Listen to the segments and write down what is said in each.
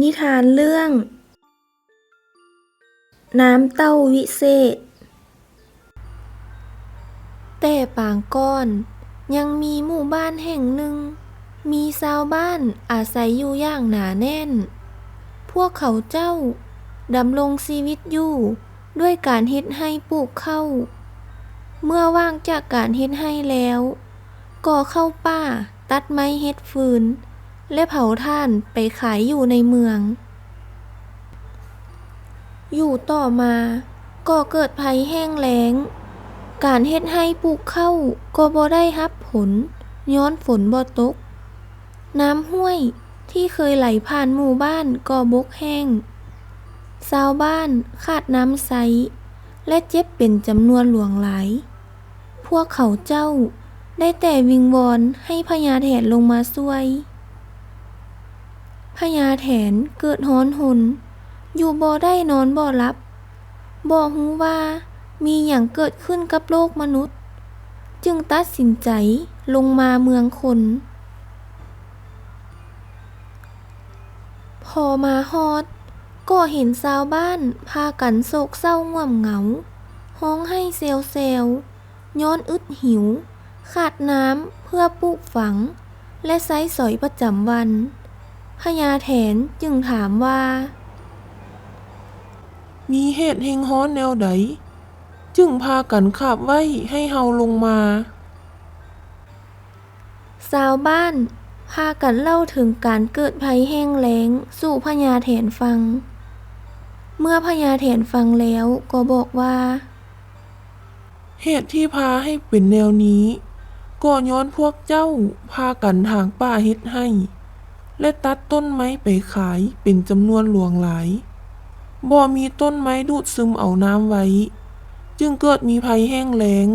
นิทานเรื่อง น้ำเต้าวิเศษ แต่ปางก้อน ยังมีหมู่บ้านแห่งหนึ่ง มีชาวบ้านอาศัยอยู่อย่างหนาแน่น พวกเขาเจ้าดำรงชีวิตอยู่ด้วยการเฮ็ดให้ปลูกเข้า เมื่อว่างจากการเฮ็ดให้แล้วก็เข้าป่าตัดไม้เฮ็ดฟืน และเผาถ่านไปขายอยู่ในเมือง อยู่ต่อมาก็เกิดภัยแห้งแล้ง การเฮ็ดให้ปลูกข้าวก็บ่ได้รับผล ย้อนฝนบ่ตก น้ำห้วยที่เคยไหลผ่านหมู่บ้านก็บกแห้งชาวบ้านขาดน้ำใสและเจ็บเป็นจำนวนหลวงหลาย พวกเขาเจ้าได้แต่วิงวอนให้พญาแถนลงมาช่วย พญาแถนเกิดฮ้อนหน อยู่บ่ได้นอนบ่หลับบ่ฮู้ว่ามีหยังเกิดขึ้นกับโลกมนุษย์ จึงตัดสินใจลงมาเมืองคน พอมาฮอด ก็เห็นชาวบ้านพากันโศกเศร้าง่วมเหงาห้องให้เซลเซลย้อนอึดหิว ขาดน้ำเพื่อปลูกฝัง และใช้สอยประจำวัน พญาแถนจึงถามว่า มีเหตุแห่งฮ้อนแนวใดจึงพากันขับไว้ให้เฮาลงมาชาวบ้าน พากันเล่าถึงการเกิดภัยแห้งแล้ง สู่พญาแถนฟัง เมื่อพญาแถนฟังแล้วก็บอกว่า เหตุที่พาให้เป็นแนวนี้ ก็ย้อนพวกเจ้าพากันทางป่าเฮ็ดให้ และตัดต้นไม้ไปขายเป็นจำนวนหลวงหลายบ่มีต้นไม้ดูดซึมเอาน้ำไว้ จึงเกิดมีภัยแห้งแล้ง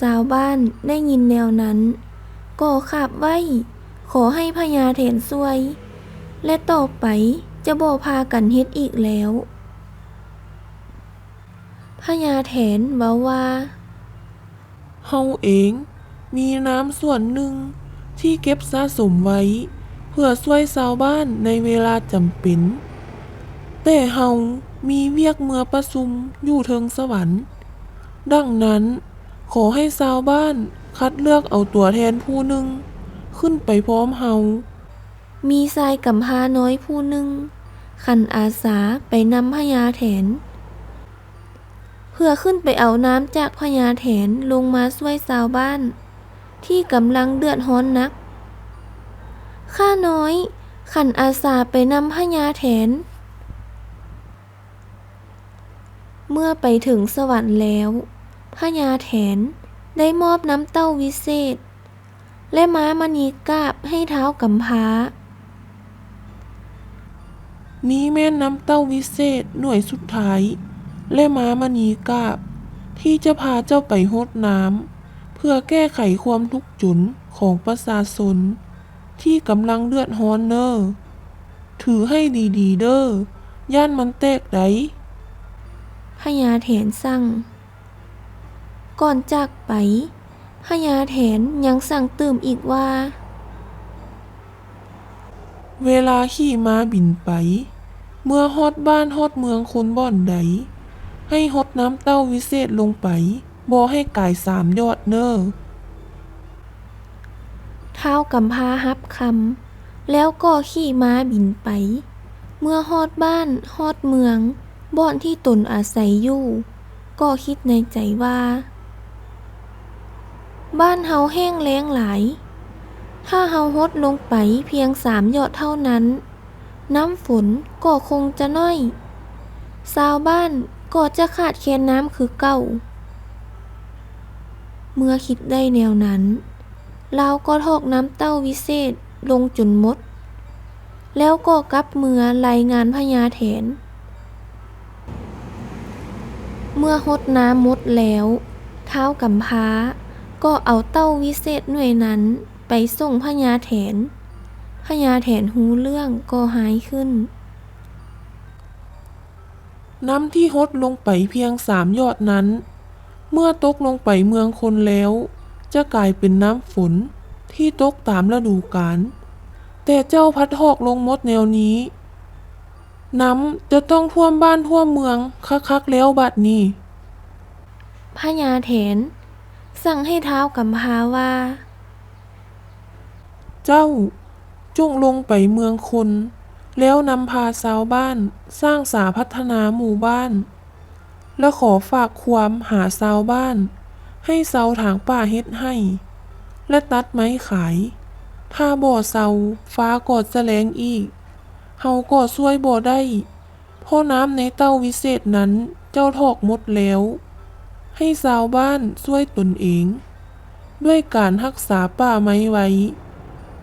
ชาวบ้านได้ยินแนวนั้นก็ขับไว้ ขอให้พญาแถนช่วย และต่อไปจะบ่พากันเฮ็ดอีกแล้วพญาแถนเว้าว่า เฮาเองมีน้ำส่วนหนึ่ง ที่เก็บสะสมไว้ เพื่อช่วยชาวบ้านในเวลาจำเป็น แต่เฮามีเวียกเมื่อประชุมอยู่เทิงสวรรค์ ดังนั้นขอให้ชาวบ้านคัดเลือกเอาตัวแทนผู้หนึ่ง ขึ้นไปพร้อมเฮา มีชายกำพร้าน้อยผู้หนึ่ง ขันอาสาไปนำพญาแถน เพื่อขึ้นไปเอาน้ำจากพญาแถนลงมาช่วยชาวบ้าน ที่กำลังเดือดร้อนนัก ข้าน้อย ขันอาสาไปนำพญาแถน เมื่อไปถึงสวรรค์แล้วพญาแถนได้มอบน้ำเต้าวิเศษ และม้ามณีกาบให้เท้ากำพร้านี้แม่นน้ำเต้าวิเศษหน่วยสุดท้าย และม้ามณีกาบ ที่จะพาเจ้าไปโฮดน้ำ เพื่อแก้ไขความทุกข์จุนของประชาชนที่กำลังเลือดฮ้อนเนอ้อถือให้ดีๆเด้อย่านมันแตกไดพญาแถนสั่ง ก่อนจากไปพญาแถนยังสั่งเติมอีกว่า เวลาขี่ม้าบินไป เมื่อฮอดบ้านฮอดเมืองคนบ่อนใด ให้ฮดน้ำเต้าวิเศษลงไป บ่ให้กายสามยอดเนอ้อเท้ากำพาฮับคำแล้วก็ขี่ม้าบินไป เมื่อฮอดบ้านฮอดเมือง บ่อนที่ตนอาศัยอยู่ ก็คิดในใจว่า บ้านเฮาแห้งแล้งหลาย ถ้าเฮาฮดลงไปเพียงสามยอดเท่านั้น น้ำฝนก็คงจะน้อยชาวบ้านก็จะขาดแคลนน้ำคือเก่า เมื่อคิดได้แนวนั้นเราก็ทอกน้ำเต้าวิเศษลงจนมด แล้วก็กลับเมือรายงานพญาแถน เมื่อหดน้ำมดแล้วเท้ากำพร้า ก็เอาเต้าวิเศษหน่วยนั้นไปส่งพญาแถนพญาแถนหูเรื่องก็หายขึ้น น้ำที่ฮดลงไปเพียงสามยอดนั้น เมื่อตกลงไปเมืองคนแล้ว จะกลายเป็นน้ำฝนที่ตกตามฤดูกาลแต่เจ้าพัดหอกลงมดแนวนี้ น้ำจะต้องท่วมบ้านท่วมเมืองคักๆแล้วบัดนี้พญาเถน สั่งให้เท้าวกำพร้าว่า เจ้าจงลงไปเมืองคน แล้วนำพาชาวบ้านสร้างสาพัฒนาหมู่บ้าน และขอฝากความหาชาวบ้าน ให้เสาถางป่าเฮ็ดให้ และตัดไม้ขาย ถ้าบ่เสาฟ้ากอดแสลงอีก เฮาก็ช่วยบ่ได้ เพราะน้ำในเต้าวิเศษนั้นเจ้าทอกหมดแล้ว ให้ชาวบ้านช่วยตนเอง ด้วยการรักษาป่าไม้ไว้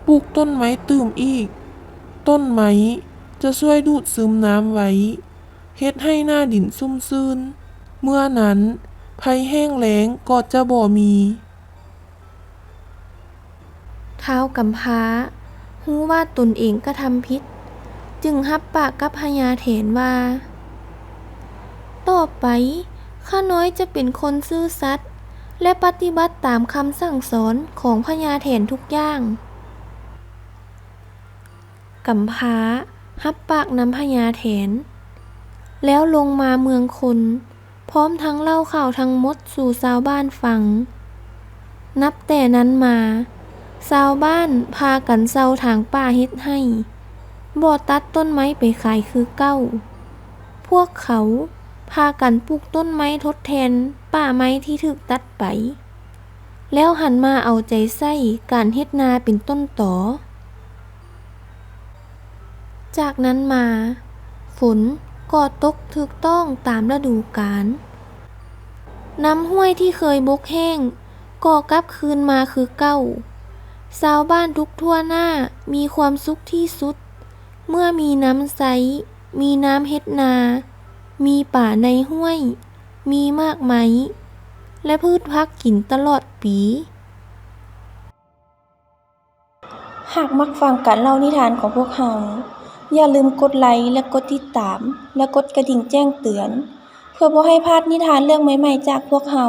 ปลูกต้นไม้ตื่มอีก ต้นไม้จะช่วยดูดซึมน้ำไว้เฮ็ดให้หน้าดินซุ่มซื่น เมื่อนั้นภัยแห้งแล้งก็จะบ่มี เท้ากำพร้าฮู้ว่าตนเองก็ทำผิดจึงรับปากกับพญาเถนว่า ต่อไปข้าน้อยจะเป็นคนซื่อสัตย์และปฏิบัติตามคำสั่งสอนของพญาเถนทุกอย่างกำพร้าฮับปากนำพญาเถน แล้วลงมาเมืองคน พร้อมทั้งเล่าข่าวทั้งหมดสู่ชาวบ้านฟัง นับแต่นั้นมาชาวบ้านพากันเซาทางป่าเฮ็ดให้บ่ตัดต้นไม้ไปขายคือเก้า พวกเขาพากันปลูกต้นไม้ทดแทนป่าไม้ที่ถูกตัดไป แล้วหันมาเอาใจใส่การเฮ็ดนาเป็นต้นต่อ จากนั้นมา ฝน ก็ตกถูกต้องตามฤดูกาลน้ำห้วยที่เคยบกแห้ง ก็กลับคืนมาคือเก้าชาวบ้านทุกทั่วหน้ามีความสุขที่สุด เมื่อมีน้ำใส มีน้ำเฮ็ดนา มีป่าในห้วย มีมากไหม และพืชพักกินตลอดปี หากมักฟังการเล่านิทานของพวกเรา อย่าลืมกดไลค์และกดติดตาม และกดกระดิ่งแจ้งเตือน เพื่อบ่ให้พลาดนิทานเรื่องใหม่ๆจากพวกเรา